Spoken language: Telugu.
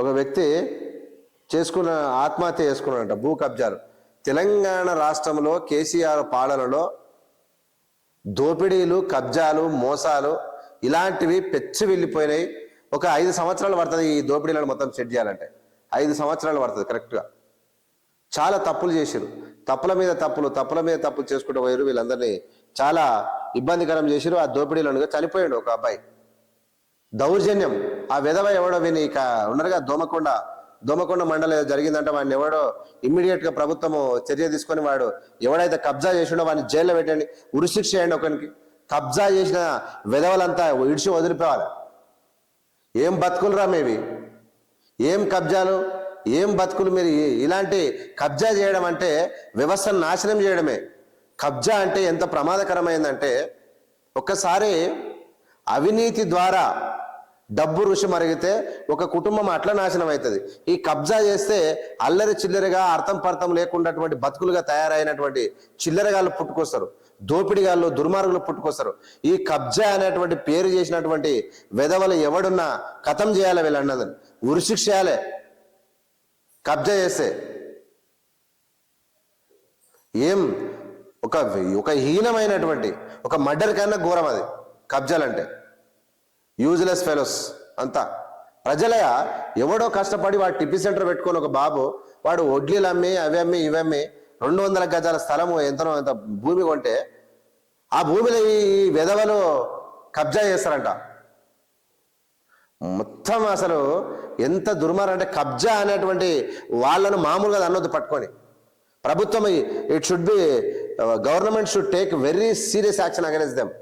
ఒక వ్యక్తి చేసుకున్న ఆత్మహత్య చేసుకున్నాడంట భూ కబ్జాలు. తెలంగాణ రాష్ట్రంలో కేసీఆర్ పాలనలో దోపిడీలు కబ్జాలు మోసాలు ఇలాంటివి పెచ్చి వెళ్ళిపోయినాయి. ఒక ఐదు సంవత్సరాలు పడుతుంది ఈ దోపిడీలను మొత్తం సెట్ చేయాలంటే. ఐదు సంవత్సరాలు పడుతుంది కరెక్ట్గా. చాలా తప్పులు చేసిరు తప్పుల మీద తప్పులు తప్పుల మీద తప్పులు చేసుకుంటూ పోయారు వీళ్ళందరినీ చాలా ఇబ్బందికరం చేసిరు ఆ దోపిడీలను చనిపోయాడు ఒక అబ్బాయి. దౌర్జన్యం. ఆ విధవ ఎవడో విని ఇక ఉన్నారుగా దోమకొండ దోమకొండ మండలం ఏదో జరిగిందంటే వాడిని ఎవడో ఇమ్మీడియట్గా ప్రభుత్వము చర్య తీసుకొని వాడు ఎవడైతే కబ్జా చేసిండో వాడిని జైల్లో పెట్టండి ఉరిశిక్ష చేయండి ఒకరికి కబ్జా చేసిన విధవలంతా ఇడిచి వదిలిపోవాలి. ఏం బతుకులురా మేవి? ఏం కబ్జాలు? ఏం బతుకులు మీరు? ఇలాంటి కబ్జా చేయడం అంటే వ్యవస్థను నాశనం చేయడమే. కబ్జా అంటే ఎంత ప్రమాదకరమైందంటే ఒక్కసారి అవినీతి ద్వారా డబ్బు ఋషి మరిగితే ఒక కుటుంబం అట్లా నాశనం అవుతుంది. ఈ కబ్జా చేస్తే అల్లరి చిల్లరగా అర్థం పర్థం లేకుండాటువంటి బతుకులుగా తయారైనటువంటి చిల్లరగాళ్ళు పుట్టుకొస్తారు. దోపిడిగాళ్ళు దుర్మార్గులు పుట్టుకొస్తారు. ఈ కబ్జా అనేటువంటి పేరు చేసినటువంటి వెధవలు ఎవడున్నా కథం చేయాలి వీళ్ళన్నదని ఉరిశిక్ష చేయాలి. కబ్జా చేస్తే. ఏం? ఒక ఒక హీనమైనటువంటి ఒక మర్డర్ కన్నా ఘోరం అది. కబ్జాలంటే. యూజ్లెస్ ఫెలోస్ అంతా. ప్రజలయ ఎవడో కష్టపడి వాడు టిఫిన్ సెంటర్ పెట్టుకొని ఒక బాబు వాడు వడ్లీలు అమ్మి అవి అమ్మి ఇవి అమ్మి రెండు వందల గజాల స్థలము ఎంతనో ఎంత భూమి కొంటే ఆ భూమిలో ఈ విధవలు కబ్జా చేస్తారంట. మొత్తం అసలు ఎంత దుర్మారం అంటే కబ్జా అనేటువంటి వాళ్ళను మామూలుగా అన్నది పట్టుకొని. ప్రభుత్వం it should be government should take very serious action against them